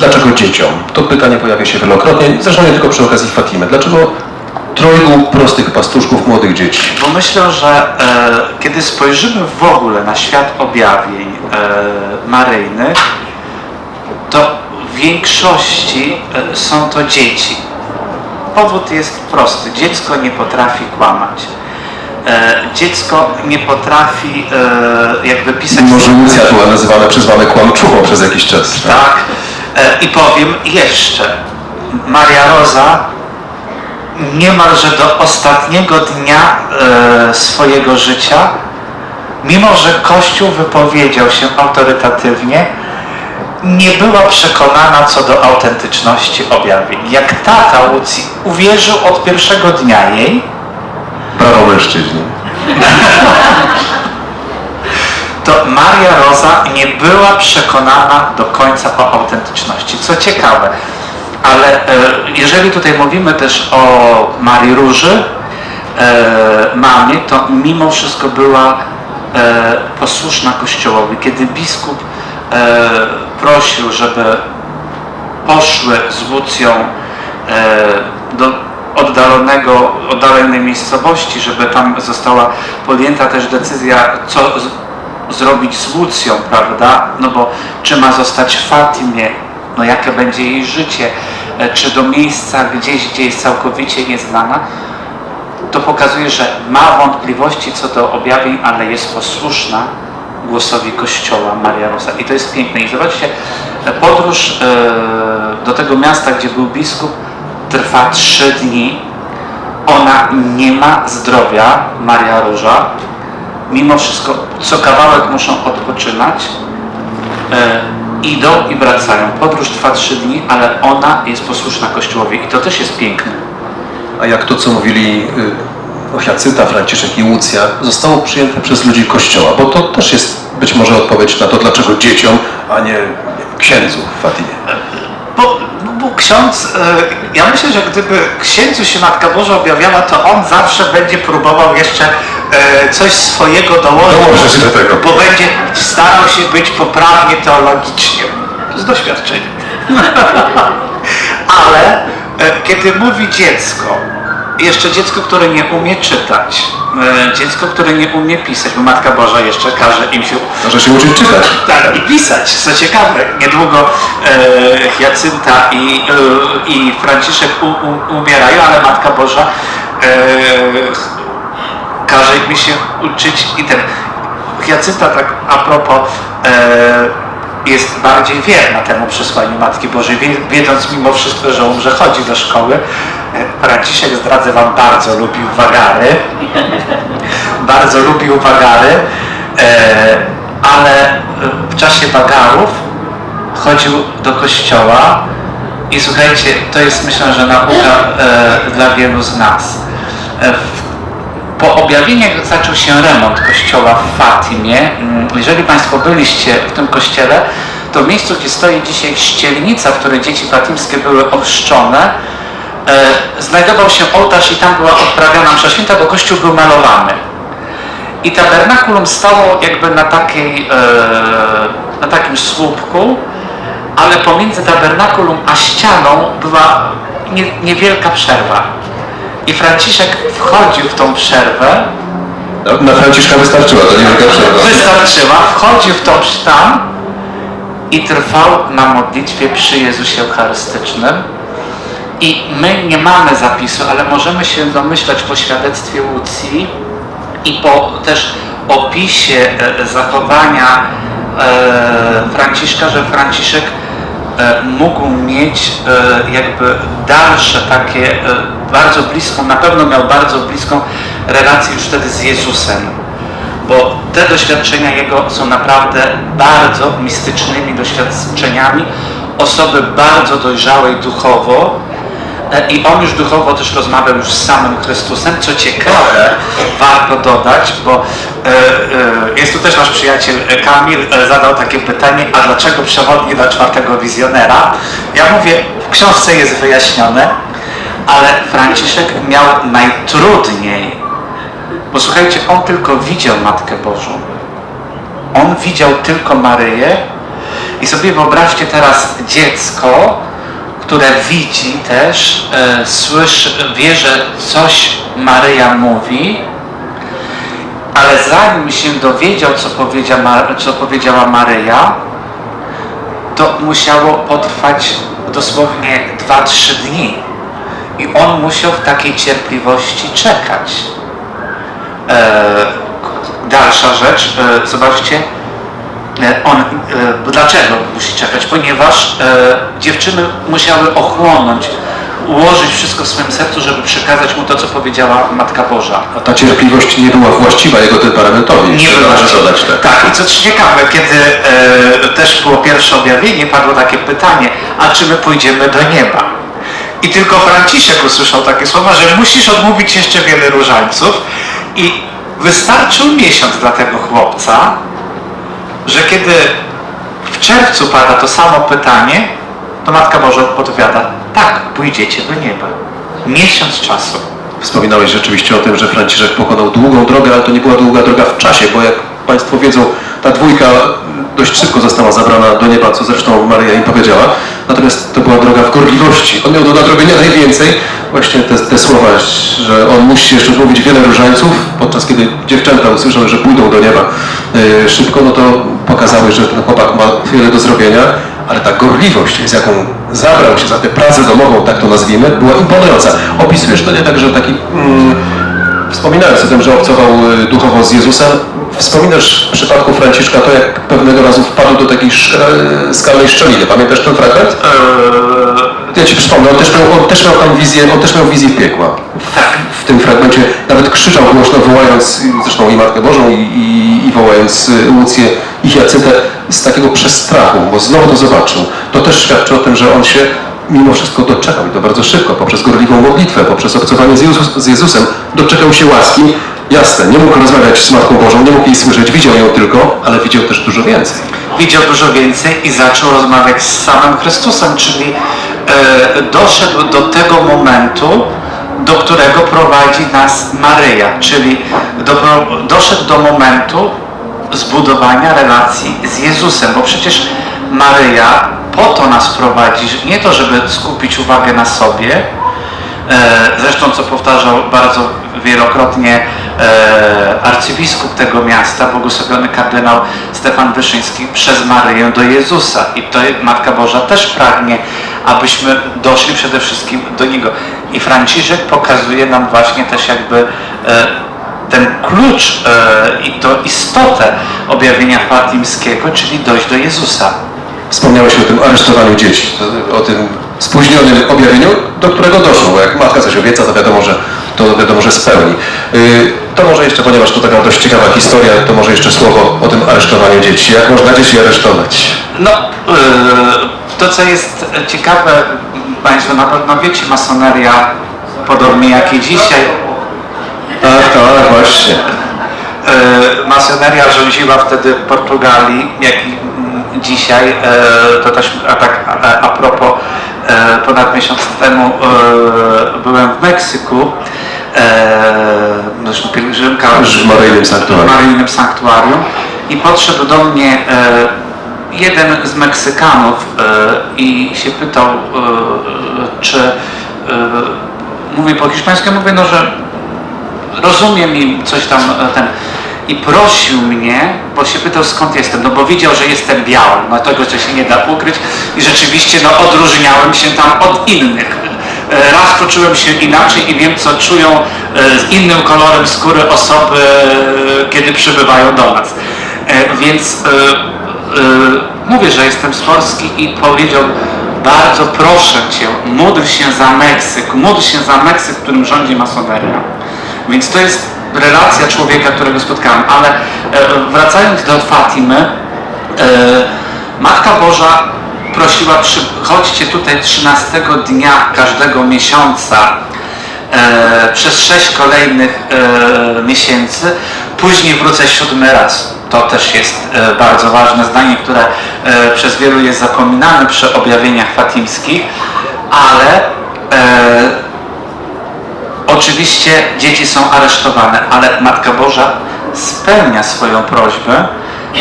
dlaczego dzieciom? To pytanie pojawia się wielokrotnie, zresztą nie tylko przy okazji Fatimy. Dlaczego trojgu prostych pastuszków, młodych dzieci? Bo myślę, że e, kiedy spojrzymy w ogóle na świat objawień e, maryjnych, to w większości e, są to dzieci. Powód jest prosty. Dziecko nie potrafi kłamać. E, dziecko nie potrafi e, jakby pisać... Może Lucja była nazywana przez mamę kłamczuchą przez jakiś czas. Tak. E, I powiem jeszcze, Maria Roza niemalże do ostatniego dnia e, swojego życia, mimo że Kościół wypowiedział się autorytatywnie, nie była przekonana co do autentyczności objawień. Jak tata Łucji uwierzył od pierwszego dnia jej, Brawo mężczyźni. to Maria Roza nie była przekonana do końca o autentyczności. Co ciekawe, ale e, jeżeli tutaj mówimy też o Marii Róży, e, mamie, to mimo wszystko była e, posłuszna Kościołowi. Kiedy biskup prosił, żeby poszły z Łucją e, do oddalonego, oddalonej miejscowości, żeby tam została podjęta też decyzja, co zrobić z Łucją, prawda? No bo czy ma zostać w Fatimie, no jakie będzie jej życie, e, czy do miejsca gdzieś, gdzie jest całkowicie nieznana, to pokazuje, że ma wątpliwości co do objawień, ale jest posłuszna głosowi Kościoła Maria Rosa. I to jest piękne. I zobaczcie, e, podróż e, do tego miasta, gdzie był biskup, trwa trzy dni. Ona nie ma zdrowia, Maria Róża. Mimo wszystko, co kawałek muszą odpoczynać. E, idą i wracają. Podróż trwa trzy dni, ale ona jest posłuszna Kościołowi. I to też jest piękne. A jak to, co mówili y, o Jacyta, Franciszek i Łucja, zostało przyjęte przez ludzi Kościoła? Bo to też jest być może odpowiedź na to, dlaczego dzieciom, a nie księdzu w Fatimie. Bo, bo ksiądz, e, ja myślę, że gdyby księdzu się Matka Boża objawiała, to on zawsze będzie próbował jeszcze coś swojego dołożyć, Dołożyć do tego. bo będzie starał się być poprawnie teologicznie. Z doświadczenia. Ale e, kiedy mówi dziecko, jeszcze dziecko, które nie umie czytać, e, dziecko, które nie umie pisać, bo Matka Boża jeszcze każe im się Może się uczyć czytać. tak, i pisać, co ciekawe. Niedługo e, Hiacynta i, e, i Franciszek u, u, umierają, ale Matka Boża e, każe im się uczyć i ten. Hiacynta tak a propos e, jest bardziej wierna temu przesłaniu Matki Bożej, wie- wiedząc mimo wszystko, że umrze, chodzi do szkoły. E, Franciszek, zdradzę Wam, bardzo lubił wagary. bardzo lubił wagary, e, ale e, w czasie wagarów chodził do kościoła i słuchajcie, to jest myślę, że nauka e, dla wielu z nas. E, po objawieniach zaczął się remont kościoła w Fatimie. Mm, Jeżeli Państwo byliście w tym kościele, to w miejscu, gdzie stoi dzisiaj ścielnica, w której dzieci fatimskie były ochrzczone, e, znajdował się ołtarz i tam była odprawiana msza święta, bo kościół był malowany. I tabernakulum stało jakby na, takiej, e, na takim słupku, ale pomiędzy tabernakulum a ścianą była nie, niewielka przerwa. I Franciszek wchodził w tą przerwę, Na Franciszka wystarczyła, to nie wielka przerwa. wystarczyła, wchodził w tą tam i trwał na modlitwie przy Jezusie Eucharystycznym. I my nie mamy zapisu, ale możemy się domyślać po świadectwie Łucji i po też opisie e, zachowania e, Franciszka, że Franciszek e, mógł mieć jakby dalsze takie, bardzo bliską, na pewno miał bardzo bliską relację już wtedy z Jezusem bo te doświadczenia jego są naprawdę bardzo mistycznymi doświadczeniami osoby bardzo dojrzałej duchowo e, i on już duchowo też rozmawiał już z samym Chrystusem. Co ciekawe, warto dodać, bo e, e, jest tu też nasz przyjaciel Kamil, zadał takie pytanie, a dlaczego przewodnik dla czwartego wizjonera? Ja mówię, w książce jest wyjaśnione, ale Franciszek miał najtrudniej bo słuchajcie, on tylko widział Matkę Bożą. On widział tylko Maryję I sobie wyobraźcie teraz dziecko, które widzi też, e, słyszy, wie, że coś Maryja mówi, ale zanim się dowiedział, co, powiedzia, co powiedziała Maryja, to musiało potrwać dosłownie 2-3 dni. I on musiał w takiej cierpliwości czekać. E, dalsza rzecz, e, zobaczcie, e, on, e, dlaczego musi czekać? Ponieważ e, dziewczyny musiały ochłonąć, ułożyć wszystko w swoim sercu, żeby przekazać mu to, co powiedziała Matka Boża. A ta cierpliwość nie była właściwa jego temperamentowi. Nie to było. należy dodać, tak. Tak, i co ciekawe, kiedy e, też było pierwsze objawienie, padło takie pytanie, a czy my pójdziemy do nieba? I tylko Franciszek usłyszał takie słowa, że musisz odmówić jeszcze wiele różańców i wystarczył miesiąc dla tego chłopca, że kiedy w czerwcu pada to samo pytanie, to Matka Boża odpowiada, tak, pójdziecie do nieba. Miesiąc czasu. Wspominałeś rzeczywiście o tym, że Franciszek pokonał długą drogę, ale to nie była długa droga w czasie, bo jak Państwo wiedzą, ta dwójka dość szybko została zabrana do nieba, co zresztą Maryja im powiedziała. Natomiast to była droga w gorliwości. On miał na drogę nie najwięcej. Właśnie te, te słowa, że on musi jeszcze mówić wiele różańców, podczas kiedy dziewczęta usłyszą, że pójdą do nieba e, szybko, no to pokazały, że ten chłopak ma wiele do zrobienia, ale ta gorliwość, z jaką zabrał się za tę pracę domową, tak to nazwijmy, była imponująca. Opisujesz to nie tak, że taki... Mm, Wspominając o tym, że obcował y, duchowo z Jezusem, wspominasz w przypadku Franciszka to, jak pewnego razu wpadł do takiej e, skalnej szczeliny. Pamiętasz ten fragment? Eee, Ja ci przypomnę, on też miał, on też miał tam wizję, on też miał wizję piekła. tak, W tym fragmencie nawet krzyczał głośno, wołając y, zresztą i Matkę Bożą, i, i, i wołając y, Łucję i Hiacyntę z takiego przestrachu, bo znowu to zobaczył. To też świadczy o tym, że on się mimo wszystko doczekał i to bardzo szybko, poprzez gorliwą modlitwę, poprzez obcowanie z, Jezus, z Jezusem, doczekał się łaski. Jasne, nie mógł rozmawiać z Matką Bożą, nie mógł jej słyszeć, widział ją tylko, ale widział też dużo więcej. widział dużo więcej i zaczął rozmawiać z samym Chrystusem, czyli e, doszedł do tego momentu, do którego prowadzi nas Maryja, czyli do, doszedł do momentu zbudowania relacji z Jezusem, bo przecież Maryja po to nas prowadzi, nie to, żeby skupić uwagę na sobie, E, Zresztą, co powtarzał bardzo wielokrotnie e, arcybiskup tego miasta, błogosławiony kardynał Stefan Wyszyński, przez Maryję do Jezusa. I to Matka Boża też pragnie, abyśmy doszli przede wszystkim do Niego. I Franciszek pokazuje nam właśnie też jakby e, ten klucz i to istotę objawienia fatimskiego, czyli dojść do Jezusa. Wspomniałeś o tym aresztowaniu dzieci, o tym spóźnionym objawieniu, do którego doszło, bo jak matka coś obieca, to wiadomo, że to wiadomo, że spełni. Yy, To może jeszcze, ponieważ to taka dość ciekawa historia, to może jeszcze słowo o tym aresztowaniu dzieci. Jak można dzieci aresztować? No, yy, to co jest ciekawe, Państwo na pewno wiecie, masoneria, podobnie jak i dzisiaj, Tak, tak, właśnie. yy, masoneria rządziła wtedy w Portugalii, jak i dzisiaj, yy, to też a tak a, a propos, yy, ponad miesiąc temu yy, byłem w Meksyku, zresztą pielgrzymka W maryjnym sanktuarium. maryjnym sanktuarium i podszedł do mnie e, jeden z Meksykanów e, i się pytał, e, czy e, mówię po hiszpańsku, mówię, no, że rozumiem i coś tam e, ten. I prosił mnie, bo się pytał skąd jestem, no bo widział, że jestem biały, no tego co się nie da ukryć i rzeczywiście no odróżniałem się tam od innych. E, Raz poczułem się inaczej i wiem co czują e, z innym kolorem skóry osoby, e, kiedy przybywają do nas. Więc mówię, że jestem z Polski i powiedział bardzo proszę Cię, módl się za Meksyk, módl się za Meksyk, którym rządzi masoneria. Więc to jest relacja człowieka, którego spotkałem. Ale e, wracając do Fatimy, e, Matka Boża prosiła, przychodźcie tutaj 13 dnia każdego miesiąca e, przez sześć kolejnych miesięcy, później wrócę siódmy raz. To też jest bardzo ważne zdanie, które przez wielu jest zapominane przy objawieniach fatimskich, ale Oczywiście dzieci są aresztowane, ale Matka Boża spełnia swoją prośbę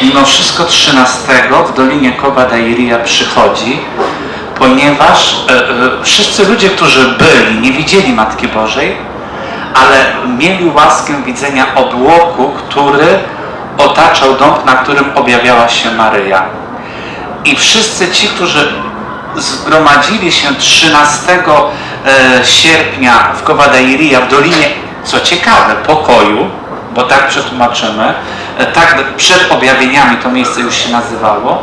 mimo wszystko 13 w Dolinie Koba Dairia przychodzi, ponieważ e, e, wszyscy ludzie, którzy byli, nie widzieli Matki Bożej, ale mieli łaskę widzenia obłoku, który otaczał dom, na którym objawiała się Maryja. I wszyscy ci, którzy zgromadzili się 13 e, sierpnia w Kowadairia w Dolinie, co ciekawe, pokoju, bo tak przetłumaczymy, e, tak przed objawieniami to miejsce już się nazywało,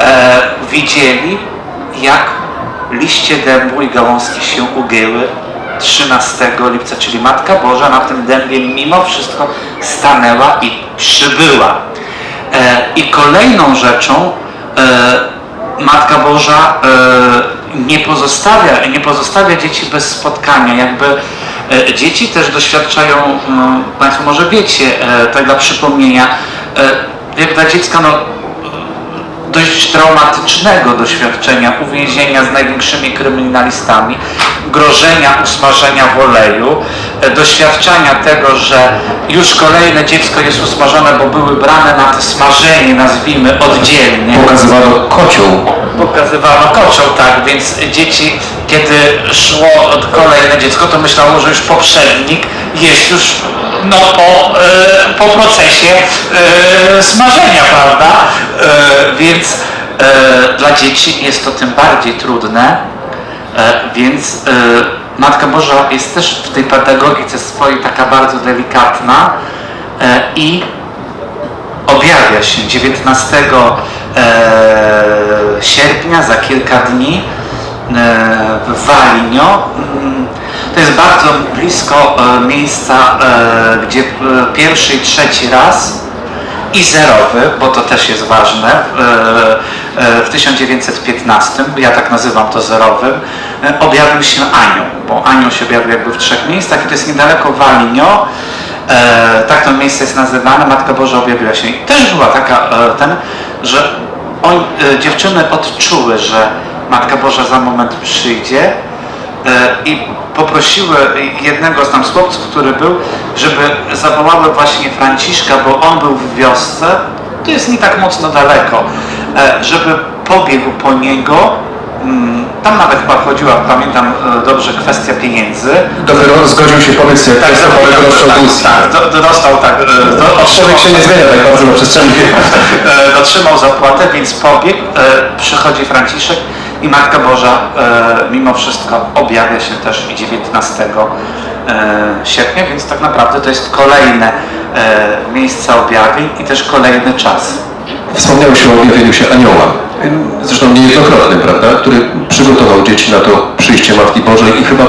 e, widzieli jak liście dębu i gałązki się ugięły 13 lipca, czyli Matka Boża na tym dębie mimo wszystko stanęła i przybyła. E, I kolejną rzeczą e, Matka Boża e, nie pozostawia, nie pozostawia dzieci bez spotkania. Jakby e, dzieci też doświadczają, no, Państwo może wiecie, e, tak dla przypomnienia, e, jak dla dziecka no, dość traumatycznego doświadczenia uwięzienia z największymi kryminalistami, grożenia usmażenia w oleju, e, doświadczenia tego, że już kolejne dziecko jest usmażone, bo były brane na to smażenie, nazwijmy oddzielnie. Pokazywano kocioł. Pokazywano kocioł, tak, więc dzieci, kiedy szło kolejne dziecko, to myślało, że już poprzednik jest już no, po, e, po procesie e, smażenia, prawda? E, więc e, dla dzieci jest to tym bardziej trudne, e, więc e, Matka Boża jest też w tej pedagogice swojej taka bardzo delikatna e, i objawia się 19 e, sierpnia, za kilka dni e, w Walinio. Mm, To jest bardzo blisko e, miejsca, e, gdzie e, pierwszy i trzeci raz i zerowy, bo to też jest ważne, e, e, w 1915, ja tak nazywam to zerowym, e, objawił się anioł, bo anioł się objawił jakby w trzech miejscach i to jest niedaleko Walinio, tak to miejsce jest nazywane, Matka Boża objawiła się. I też była taka ten, że on, dziewczyny odczuły, że Matka Boża za moment przyjdzie i poprosiły jednego z tam z chłopców, który był, żeby zawołały właśnie Franciszka, bo on był w wiosce, to jest nie tak mocno daleko, e, żeby pobiegł po niego, mm, tam nawet chyba chodziła, pamiętam e, dobrze, kwestia pieniędzy, Dopiero zgodził się jak tak, tak, tak, tak, do, do, dostał tak, e, do, się nie zmienia tak bardzo na przestrzeni. E, dotrzymał zapłatę, więc pobiegł, e, przychodzi Franciszek i Matka Boża e, mimo wszystko objawia się też i 19 e, sierpnia, więc tak naprawdę to jest kolejne e, miejsce objawień i też kolejny czas. Wspomniałeś o objawieniu się anioła. Zresztą niejednokrotnym, prawda? Który przygotował dzieci na to przyjście Matki Bożej i chyba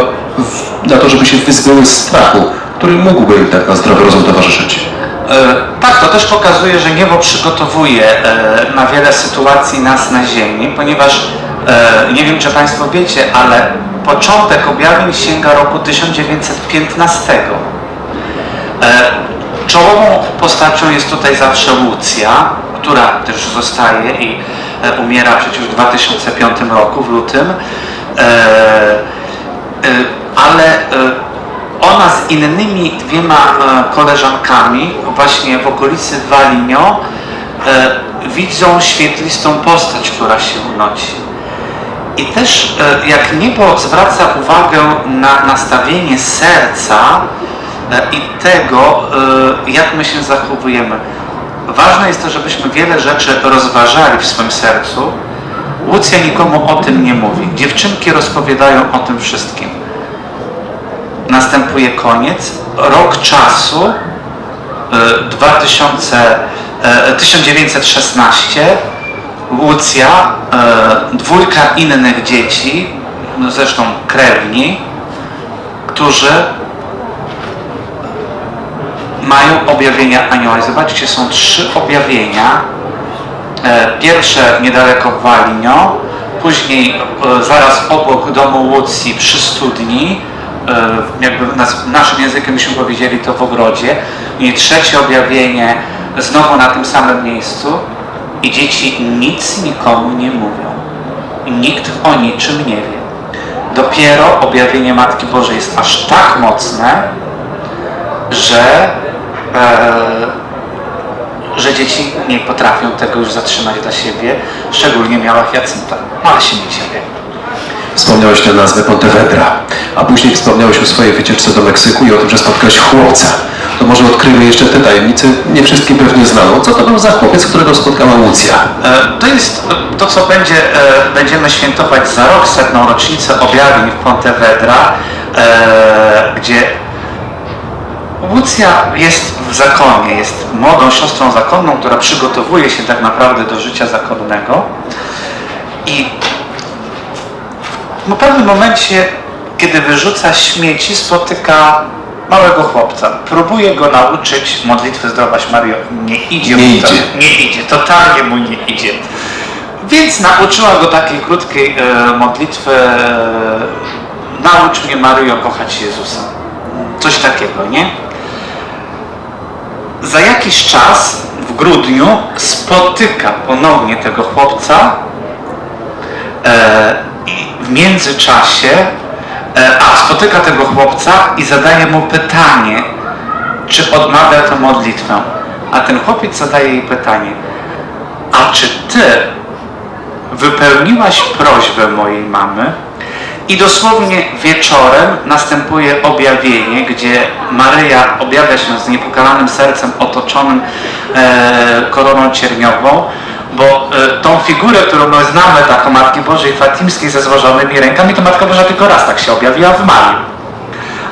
na to, żeby się wyzbyły z strachu, który mógłby im tak na zdrowy rozum towarzyszyć. Tak, to też pokazuje, że niebo przygotowuje na wiele sytuacji nas na ziemi, ponieważ nie wiem, czy Państwo wiecie, ale początek objawień sięga roku 1915. E, Czołową postacią jest tutaj zawsze Łucja, która też zostaje i e, umiera przecież w 2005 roku, w lutym. E, e, Ale e, ona z innymi dwiema e, koleżankami właśnie w okolicy Walinio e, widzą świetlistą postać, która się unosi. I też e, jak niebo zwraca uwagę na nastawienie serca e, i tego, e, jak my się zachowujemy. Ważne jest to, żebyśmy wiele rzeczy rozważali w swoim sercu. Łucja nikomu o tym nie mówi. Dziewczynki rozpowiadają o tym wszystkim. Następuje koniec. Rok czasu e, 2000, e, 1916 Łucja, dwójka innych dzieci, no zresztą krewni, którzy mają objawienia anioła. I zobaczcie, są trzy objawienia. E, Pierwsze niedaleko Walinio, później e, zaraz obok domu Łucji przy studni, e, jakby nas, naszym językiem byśmy powiedzieli to w ogrodzie. I trzecie objawienie znowu na tym samym miejscu i dzieci nic nikomu nie mówią. Nikt o niczym nie wie. Dopiero objawienie Matki Bożej jest aż tak mocne, że, e, że dzieci nie potrafią tego już zatrzymać dla siebie, szczególnie miała Jacynta. No, Ale się nie dziwię. Wspomniałeś tę nazwę Pontevedra, a później wspomniałeś o swojej wycieczce do Meksyku i o tym, że spotkałeś chłopca. To może odkryjmy jeszcze tę tajemnicę, nie wszystkim pewnie znaną. Co to był za chłopiec, którego spotkała Łucja? E, To jest e, to, co będzie, e, będziemy świętować za rok, setną rocznicę objawień w Pontevedra, gdzie Łucja jest w zakonie, jest młodą siostrą zakonną, która przygotowuje się tak naprawdę do życia zakonnego i w pewnym momencie, kiedy wyrzuca śmieci, spotyka małego chłopca. Próbuje go nauczyć modlitwy Zdrowaś Mario. Nie idzie Nie mu to. idzie. Nie idzie, totalnie mu nie idzie. Więc nauczyła go takiej krótkiej e, modlitwy e, Naucz mnie Maryjo kochać Jezusa. Coś takiego, nie? Za jakiś czas, w grudniu, spotyka ponownie tego chłopca e, międzyczasie e, a, spotyka tego chłopca i zadaje mu pytanie, czy odmawia tę modlitwę. A ten chłopiec zadaje jej pytanie, a czy ty wypełniłaś prośbę mojej mamy? I dosłownie wieczorem następuje objawienie, gdzie Maryja objawia się z niepokalanym sercem otoczonym e, koroną cierniową, bo e, tą figurę, którą my znamy, taką Matki Bożej Fatimskiej ze złożonymi rękami, to Matka Boża tylko raz tak się objawiła w maju.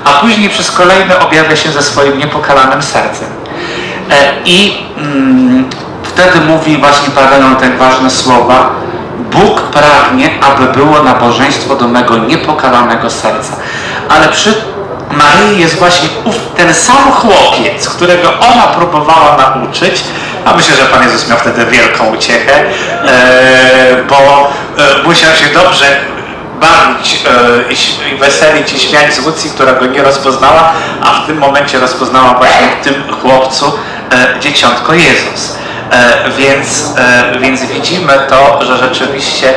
A później przez kolejne objawia się ze swoim niepokalanym sercem. E, I mm, wtedy mówi właśnie Paweł te ważne słowa, Bóg pragnie, aby było nabożeństwo do mego niepokalanego serca. Ale przy Maryi jest właśnie ów, ten sam chłopiec, którego ona próbowała nauczyć, a myślę, że Pan Jezus miał wtedy wielką uciechę, e, bo e, musiał się dobrze bawić e, i weselić i śmiać z Łucji, która go nie rozpoznała, a w tym momencie rozpoznała właśnie w tym chłopcu dzieciątko Jezus. Więc, więc widzimy to, że rzeczywiście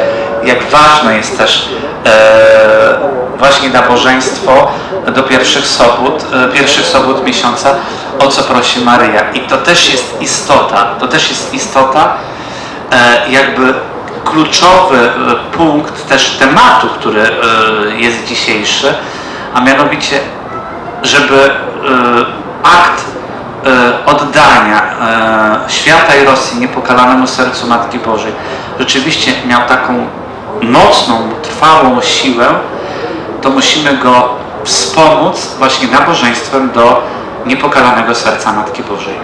jak ważne jest też e, właśnie nabożeństwo do pierwszych sobót, e, pierwszych sobót miesiąca, o co prosi Maryja. I to też jest istota, to też jest istota e, jakby kluczowy punkt też tematu, który jest dzisiejszy, a mianowicie, żeby akt oddania świata i Rosji niepokalanemu sercu Matki Bożej rzeczywiście miał taką mocną, trwałą siłę, to musimy go wspomóc właśnie nabożeństwem do niepokalanego serca Matki Bożej.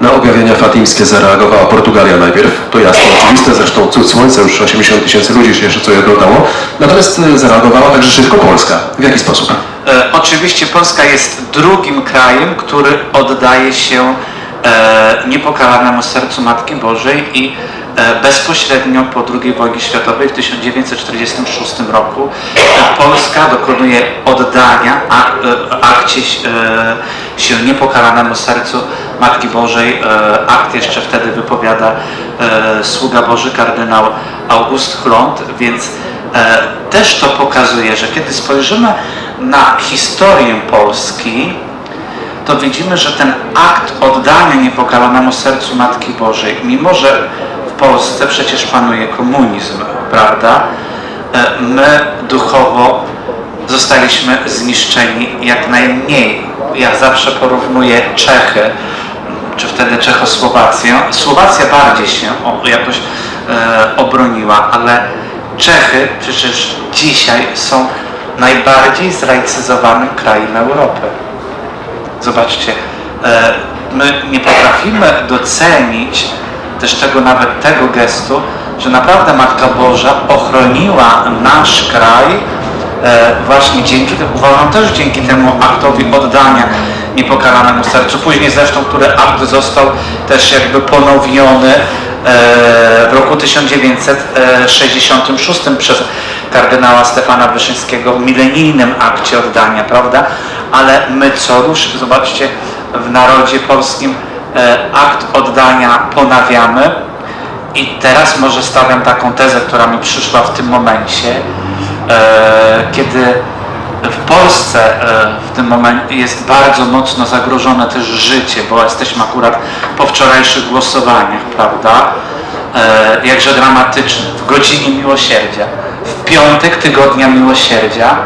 Na objawienia fatimskie zareagowała Portugalia najpierw, to jasne, oczywiste, zresztą cud słońca, już 80 tysięcy ludzi się jeszcze co jedno dało. Natomiast e, zareagowała także szybko Polska. W jaki sposób? E, oczywiście Polska jest drugim krajem, który oddaje się e, niepokalanemu sercu Matki Bożej i bezpośrednio po II wojnie światowej w 1946 roku e, Polska dokonuje oddania e, akcie e, się niepokalanemu sercu Matki Bożej. E, akt jeszcze wtedy wypowiada e, sługa Boży kardynał August Chlont, więc e, też to pokazuje, że kiedy spojrzymy na historię Polski, to widzimy, że ten akt oddania niepokalanemu sercu Matki Bożej, mimo że Polsce przecież panuje komunizm, prawda? E, My duchowo zostaliśmy zniszczeni jak najmniej. Ja zawsze porównuję Czechy, czy wtedy Czechosłowację. Słowacja bardziej się jakoś e, obroniła, ale Czechy przecież dzisiaj są najbardziej zlaicyzowanym krajem Europy. Zobaczcie, e, my nie potrafimy docenić też tego nawet tego gestu, że naprawdę Matka Boża ochroniła nasz kraj e, właśnie dzięki, uważam też dzięki temu aktowi oddania niepokalanemu sercu. Później zresztą, który akt został też jakby ponowiony e, w roku 1966 przez kardynała Stefana Wyszyńskiego w milenijnym akcie oddania, prawda? Ale my co rusz, zobaczcie, w narodzie polskim akt oddania ponawiamy. I teraz może stawiam taką tezę, która mi przyszła w tym momencie, e, kiedy w Polsce e, w tym momencie jest bardzo mocno zagrożone też życie, bo jesteśmy akurat po wczorajszych głosowaniach, prawda? E, Jakże dramatyczny, w godzinie miłosierdzia, w piątek tygodnia miłosierdzia,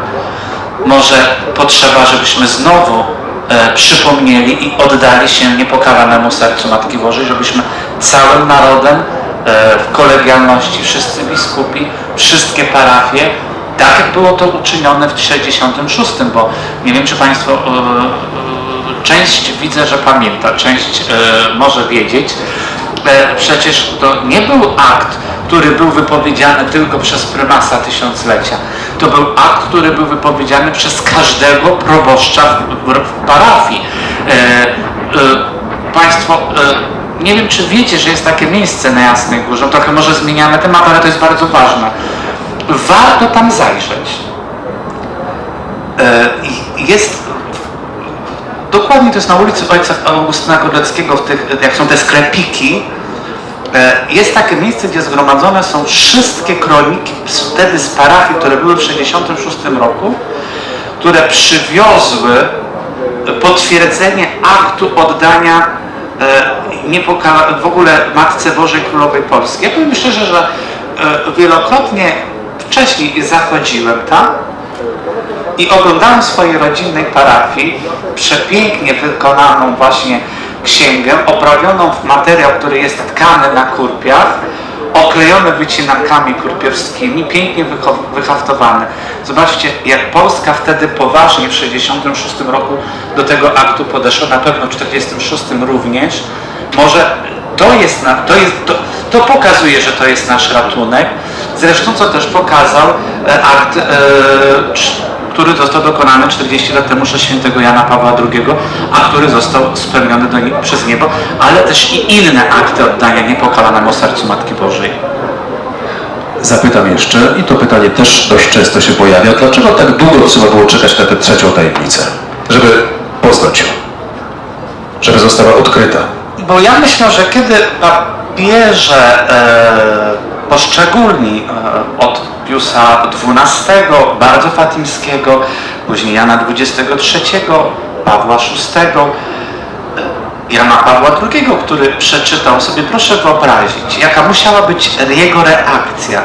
może potrzeba, żebyśmy znowu e, przypomnieli i oddali się niepokalanemu sercu Matki Bożej, żebyśmy całym narodem e, w kolegialności, wszyscy biskupi, wszystkie parafie, tak jak było to uczynione w 66, bo nie wiem, czy Państwo, e, e, część widzę, że pamięta, część e, może wiedzieć, przecież to nie był akt, który był wypowiedziany tylko przez prymasa tysiąclecia. To był akt, który był wypowiedziany przez każdego proboszcza w, w parafii. E, e, państwo, e, nie wiem czy wiecie, że jest takie miejsce na Jasnej Górze, trochę może zmieniamy temat, ale to jest bardzo ważne. Warto tam zajrzeć. E, jest Dokładnie to jest na ulicy Ojca Augustyna Godleckiego, w tych, jak są te sklepiki, e, jest takie miejsce, gdzie zgromadzone są wszystkie kroniki wtedy z parafii, które były w 1966 roku, które przywiozły potwierdzenie aktu oddania e, w ogóle Matce Bożej Królowej Polski. Ja powiem szczerze, że e, wielokrotnie wcześniej zachodziłem tam i oglądałem w swojej rodzinnej parafii przepięknie wykonaną właśnie księgę, oprawioną w materiał, który jest tkany na kurpiach, oklejony wycinankami kurpiowskimi, pięknie wyhaftowany. Zobaczcie, jak Polska wtedy poważnie w 1966 roku do tego aktu podeszła, na pewno w 1946 również. Może to jest, to, jest to, to pokazuje, że to jest nasz ratunek. Zresztą co też pokazał e, akt, e, który został dokonany 40 lat temu przez świętego Jana Pawła II, a który został spełniony do przez niebo, ale też i inne akty oddania niepokalanemu sercu Matki Bożej. Zapytam jeszcze, i to pytanie też dość często się pojawia, dlaczego tak długo trzeba było czekać na tę trzecią tajemnicę, żeby poznać ją, żeby została odkryta? Bo ja myślę, że kiedy papieże e, poszczególni e, od Piusa XII, bardzo fatimskiego, później Jana XXIII, Pawła VI, e, Jana Pawła II, który przeczytał sobie, proszę wyobrazić, jaka musiała być jego reakcja.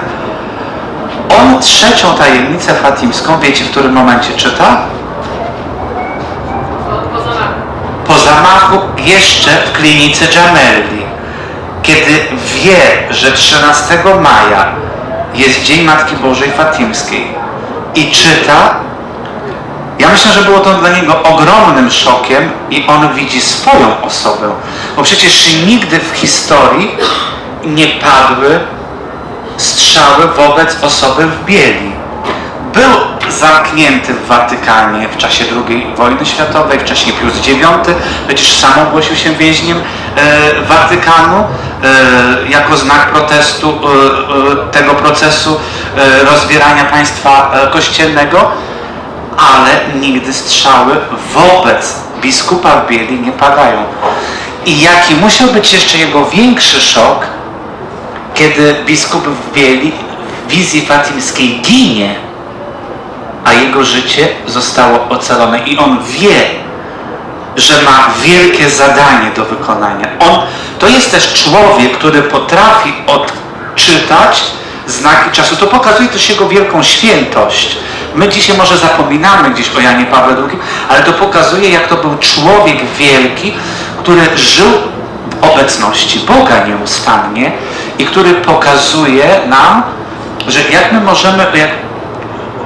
On trzecią tajemnicę fatimską, wiecie w którym momencie czyta? po zamachu jeszcze w klinice Giamelli, kiedy wie, że 13 maja jest Dzień Matki Bożej Fatimskiej i czyta, ja myślę, że było to dla niego ogromnym szokiem i on widzi swoją osobę, bo przecież nigdy w historii nie padły strzały wobec osoby w bieli. Był zamknięty w Watykanie w czasie II wojny światowej, w czasie Pius IX, przecież sam ogłosił się więźniem e, Watykanu jako znak protestu e, e, tego procesu e, rozbierania państwa e, kościelnego, ale nigdy strzały wobec biskupa w bieli nie padają. I jaki musiał być jeszcze jego większy szok, kiedy biskup w bieli w wizji fatimskiej ginie, a jego życie zostało ocalone i on wie, że ma wielkie zadanie do wykonania. On to jest też człowiek, który potrafi odczytać znaki czasu. To pokazuje też jego wielką świętość. My dzisiaj może zapominamy gdzieś o Janie Pawle II, ale to pokazuje, jak to był człowiek wielki, który żył w obecności Boga nieustannie i który pokazuje nam, że jak my możemy, jak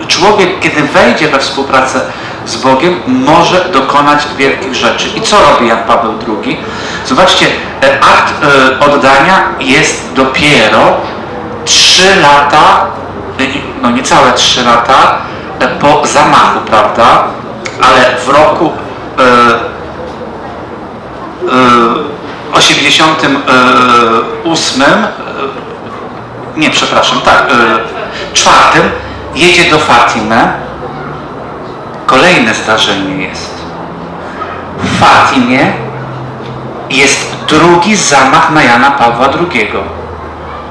człowiek, kiedy wejdzie we współpracę z Bogiem, może dokonać wielkich rzeczy. I co robi Jan Paweł II? Zobaczcie, e, akt e, oddania jest dopiero 3 lata, e, no niecałe 3 lata po zamachu, prawda? Ale w roku e, e, 88 e, nie, przepraszam, tak, czwartym jedzie do Fatimy. Kolejne zdarzenie jest. W Fatimie jest drugi zamach na Jana Pawła II.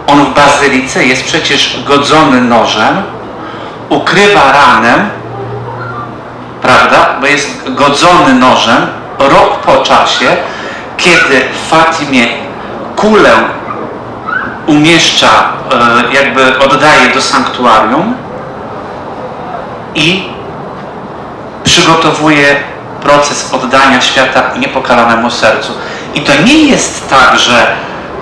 On w bazylice jest przecież godzony nożem, ukrywa ranę prawda? Bo jest godzony nożem rok po czasie, kiedy w Fatimie kulę umieszcza, e, jakby oddaje do sanktuarium i przygotowuje proces oddania świata niepokalanemu sercu. I to nie jest tak, że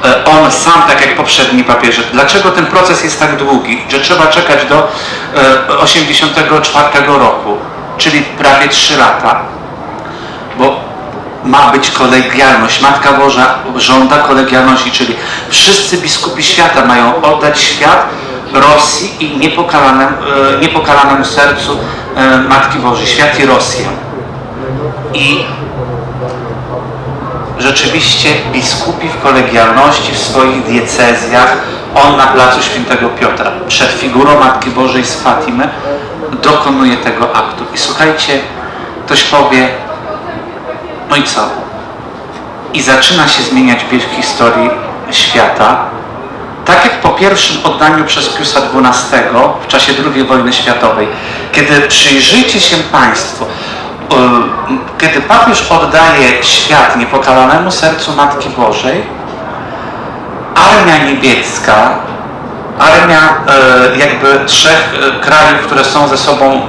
e, on sam, tak jak poprzedni papieże. Dlaczego ten proces jest tak długi, że trzeba czekać do e, 84 roku, czyli prawie 3 lata? Bo ma być kolegialność. Matka Boża żąda kolegialności, czyli wszyscy biskupi świata mają oddać świat Rosji i niepokalanemu, niepokalanemu sercu e, Matki Bożej, świat i Rosję. I rzeczywiście biskupi w kolegialności w swoich diecezjach, on na placu Świętego Piotra, przed figurą Matki Bożej z Fatimy, dokonuje tego aktu. I słuchajcie, ktoś powie, no i co? I zaczyna się zmieniać bieg historii świata, tak jak po pierwszym oddaniu przez Piusa XII w czasie II wojny światowej, kiedy przyjrzyjcie się Państwo, y, kiedy papież oddaje świat niepokalanemu sercu Matki Bożej, armia niemiecka, armia e, jakby trzech e, krajów, które są ze sobą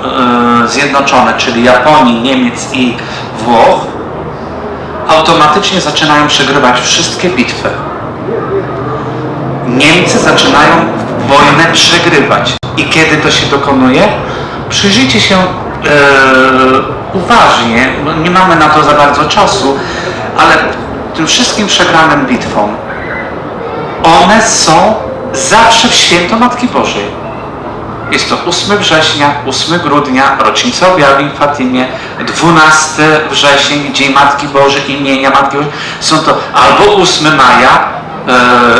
zjednoczone, czyli Japonii, Niemiec i Włoch, automatycznie zaczynają przegrywać wszystkie bitwy. Niemcy zaczynają wojnę przegrywać. I kiedy to się dokonuje? Przyjrzyjcie się e, uważnie, nie mamy na to za bardzo czasu, ale tym wszystkim przegranym bitwom one są zawsze w święto Matki Bożej. Jest to 8 września, 8 grudnia, rocznica objawień w Fatimie, 12 wrzesień, Dzień Matki Bożej, imienia Matki Bożej. Są to albo 8 maja,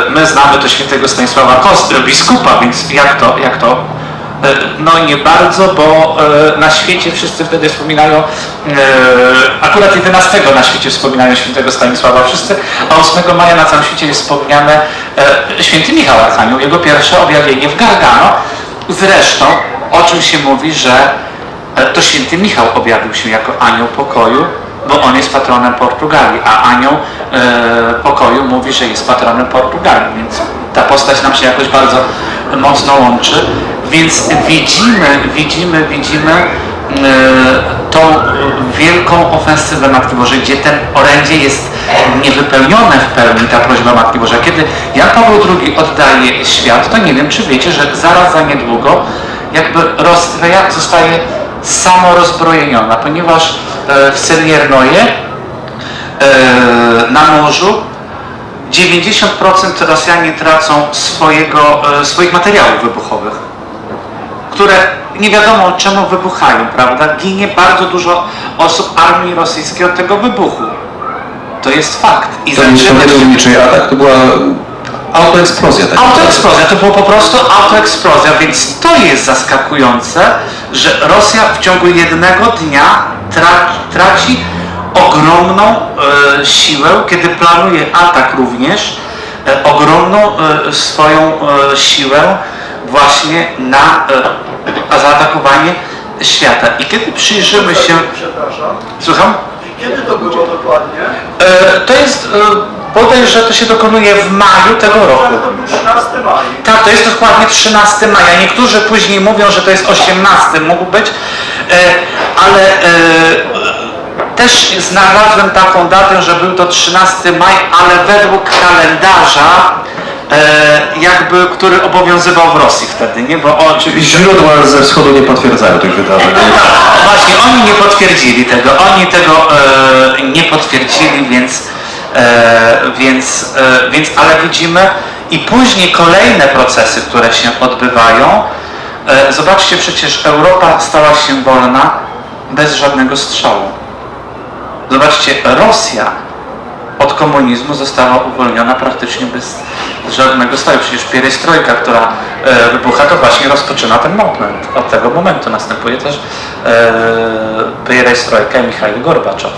my znamy to świętego Stanisława Kostry, biskupa, więc jak to, jak to? E, No nie bardzo, bo e, na świecie wszyscy wtedy wspominają, e, akurat 11 na świecie wspominają świętego Stanisława wszyscy, a 8 maja na całym świecie jest wspomniane e, święty Michał Archanioł, jego pierwsze objawienie w Gargano. Zresztą, o czym się mówi, że e, to święty Michał objawił się jako anioł pokoju, bo on jest patronem Portugalii, a anioł e, pokoju mówi, że jest patronem Portugalii, więc ta postać nam się jakoś bardzo mocno łączy. Więc widzimy, widzimy, widzimy e, tą wielką ofensywę Matki Bożej, gdzie ten orędzie jest niewypełnione w pełni, ta prośba Matki Bożej. Kiedy Jan Paweł II oddaje świat, to nie wiem, czy wiecie, że zaraz za niedługo jakby Rosja zostaje samorozbrojeniona, ponieważ w Seliernoje e, na morzu 90% Rosjanie tracą swojego, e, swoich materiałów wybuchowych, które nie wiadomo czemu wybuchają, prawda? Ginie bardzo dużo osób armii rosyjskiej od tego wybuchu. To jest fakt. I To nie, był atak, to była autoeksplozja. Tak Autoeksplozja, to było po prostu autoeksplozja, więc to jest zaskakujące, że Rosja w ciągu jednego dnia traci ogromną e, siłę, kiedy planuje atak również, e, ogromną e, swoją siłę właśnie na zaatakowanie świata. I kiedy przyjrzymy się... Przepraszam. Słucham? Kiedy to było dokładnie? To jest, bodaj, że to się dokonuje w maju tego roku. Ale to był 13 maja. Tak, to jest dokładnie 13 maja. Niektórzy później mówią, że to jest 18, mógł być, e, ale e, też znalazłem taką datę, że był to 13 maj, ale według kalendarza, e, jakby, który obowiązywał w Rosji wtedy, nie? Bo oczywiście... Źródła ze wschodu nie potwierdzają tych wydarzeń. Tak, właśnie, oni nie potwierdzili tego, oni tego e, nie potwierdzili, więc, e, więc, e, więc, ale widzimy i później kolejne procesy, które się odbywają. E, zobaczcie, przecież Europa stała się wolna bez żadnego strzału. Zobaczcie, Rosja od komunizmu została uwolniona praktycznie bez żadnego staju. Przecież pierestrojka, która e, wybucha, to właśnie rozpoczyna ten moment. Od tego momentu następuje też e, pierestrojka Michał Gorbaczow.